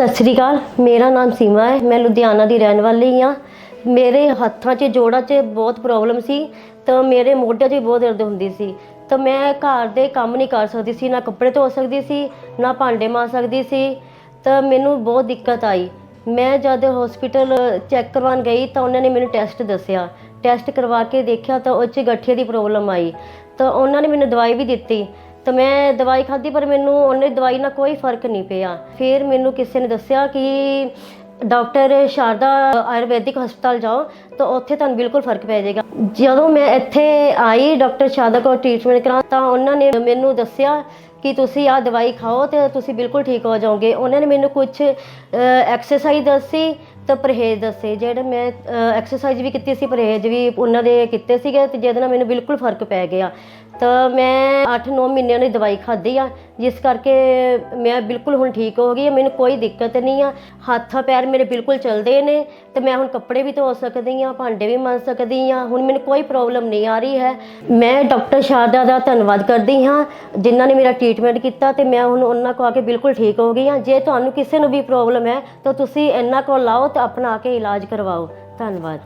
ਸਤਿ ਸ੍ਰੀ ਅਕਾਲ, ਮੇਰਾ ਨਾਮ ਸੀਮਾ ਹੈ, ਮੈਂ ਲੁਧਿਆਣਾ ਦੀ ਰਹਿਣ ਵਾਲੀ ਹਾਂ। ਮੇਰੇ ਹੱਥਾਂ 'ਚ, ਜੋੜਾਂ 'ਚ ਬਹੁਤ ਪ੍ਰੋਬਲਮ ਸੀ, ਤਾਂ ਮੇਰੇ ਮੋਢਿਆਂ 'ਚ ਵੀ ਬਹੁਤ ਦਰਦ ਹੁੰਦੀ ਸੀ। ਤਾਂ ਮੈਂ ਘਰ ਦੇ ਕੰਮ ਨਹੀਂ ਕਰ ਸਕਦੀ ਸੀ, ਨਾ ਕੱਪੜੇ ਧੋ ਸਕਦੀ ਸੀ, ਨਾ ਭਾਂਡੇ ਮਾਂ ਸਕਦੀ ਸੀ। ਤਾਂ ਮੈਨੂੰ ਬਹੁਤ ਦਿੱਕਤ ਆਈ। ਮੈਂ ਜਦ ਹਸਪੀਟਲ ਚੈੱਕ ਕਰਵਾਉਣ ਗਈ, ਤਾਂ ਉਹਨਾਂ ਨੇ ਮੈਨੂੰ ਟੈਸਟ ਦੱਸਿਆ। ਟੈਸਟ ਕਰਵਾ ਕੇ ਦੇਖਿਆ ਤਾਂ ਉਹ 'ਚ ਗਠੀਏ ਦੀ ਪ੍ਰੋਬਲਮ ਆਈ। ਤਾਂ ਉਹਨਾਂ ਨੇ ਮੈਨੂੰ ਦਵਾਈ ਵੀ ਦਿੱਤੀ। ਤਾਂ ਮੈਂ ਦਵਾਈ ਖਾਧੀ, ਪਰ ਮੈਨੂੰ ਉਹਨੇ ਦਵਾਈ ਨਾਲ ਕੋਈ ਫ਼ਰਕ ਨਹੀਂ ਪਿਆ। ਫਿਰ ਮੈਨੂੰ ਕਿਸੇ ਨੇ ਦੱਸਿਆ ਕਿ ਡਾਕਟਰ ਸ਼ਾਰਦਾ ਆਯੁਰਵੈਦਿਕ ਹਸਪਤਾਲ ਜਾਓ, ਤਾਂ ਉੱਥੇ ਤੁਹਾਨੂੰ ਬਿਲਕੁਲ ਫ਼ਰਕ ਪੈ ਜਾਏਗਾ। ਜਦੋਂ ਮੈਂ ਇੱਥੇ ਆਈ, ਡਾਕਟਰ ਸ਼ਾਰਦਾ ਕੋਲ ਟ੍ਰੀਟਮੈਂਟ ਕਰਾਂ ਤਾਂ ਉਹਨਾਂ ਨੇ ਮੈਨੂੰ ਦੱਸਿਆ ਕਿ ਤੁਸੀਂ ਆਹ ਦਵਾਈ ਖਾਓ ਤੇ ਤੁਸੀਂ ਬਿਲਕੁਲ ਠੀਕ ਹੋ ਜਾਓਗੇ। ਉਹਨਾਂ ਨੇ ਮੈਨੂੰ ਕੁਝ ਐਕਸਰਸਾਈਜ਼ ਦੱਸੀ ਤਾਂ ਪਰਹੇਜ਼ ਦੱਸੇ, ਜਿਹੜੇ ਮੈਂ ਐਕਸਰਸਾਈਜ਼ ਵੀ ਕੀਤੀ ਸੀ, ਪਰਹੇਜ਼ ਵੀ ਉਹਨਾਂ ਦੇ ਕੀਤੇ ਸੀਗੇ ਤੇ ਜਿਹਦੇ ਨਾਲ ਮੈਨੂੰ ਬਿਲਕੁਲ ਫ਼ਰਕ ਪੈ ਗਿਆ। ਤਾਂ ਮੈਂ 8-9 ਮਹੀਨਿਆਂ ਦੀ ਦਵਾਈ ਖਾਧੀ ਆ, ਜਿਸ ਕਰਕੇ ਮੈਂ ਬਿਲਕੁਲ ਹੁਣ ਠੀਕ ਹੋ ਗਈ ਹਾਂ ਮੈਨੂੰ ਕੋਈ ਦਿੱਕਤ ਨਹੀਂ ਆ। ਹੱਥ ਪੈਰ ਮੇਰੇ ਬਿਲਕੁਲ ਚੱਲਦੇ ਨੇ ਤੇ ਮੈਂ ਹੁਣ ਕੱਪੜੇ ਵੀ ਧੋ ਸਕਦੀ ਆ, ਭਾਂਡੇ ਵੀ ਮਾਂਜ ਸਕਦੀ ਆ, ਹੁਣ ਮੈਨੂੰ ਕੋਈ ਪ੍ਰੋਬਲਮ ਨਹੀਂ ਆ ਰਹੀ ਹੈ। ਮੈਂ ਡਾਕਟਰ ਸ਼ਾਰਦਾ ਦਾ ਧੰਨਵਾਦ ਕਰਦੀ ਹਾਂ, ਜਿਨ੍ਹਾਂ ਨੇ ਮੇਰਾ ਟ੍ਰੀਟਮੈਂਟ ਕੀਤਾ ਤੇ ਮੈਂ ਹੁਣ ਉਹਨਾਂ ਕੋਲ ਆ ਕੇ ਬਿਲਕੁਲ ਠੀਕ ਹੋ ਗਈ ਹਾਂ ਜੇ ਤੁਹਾਨੂੰ ਕਿਸੇ ਨੂੰ ਵੀ ਪ੍ਰੋਬਲਮ ਹੈ, ਤਾਂ ਤੁਸੀਂ ਇਹਨਾਂ ਕੋਲ ਲਾਓ ਤੇ ਆਪਣਾ ਕੇ ਇਲਾਜ ਕਰਵਾਓ। ਧੰਨਵਾਦ।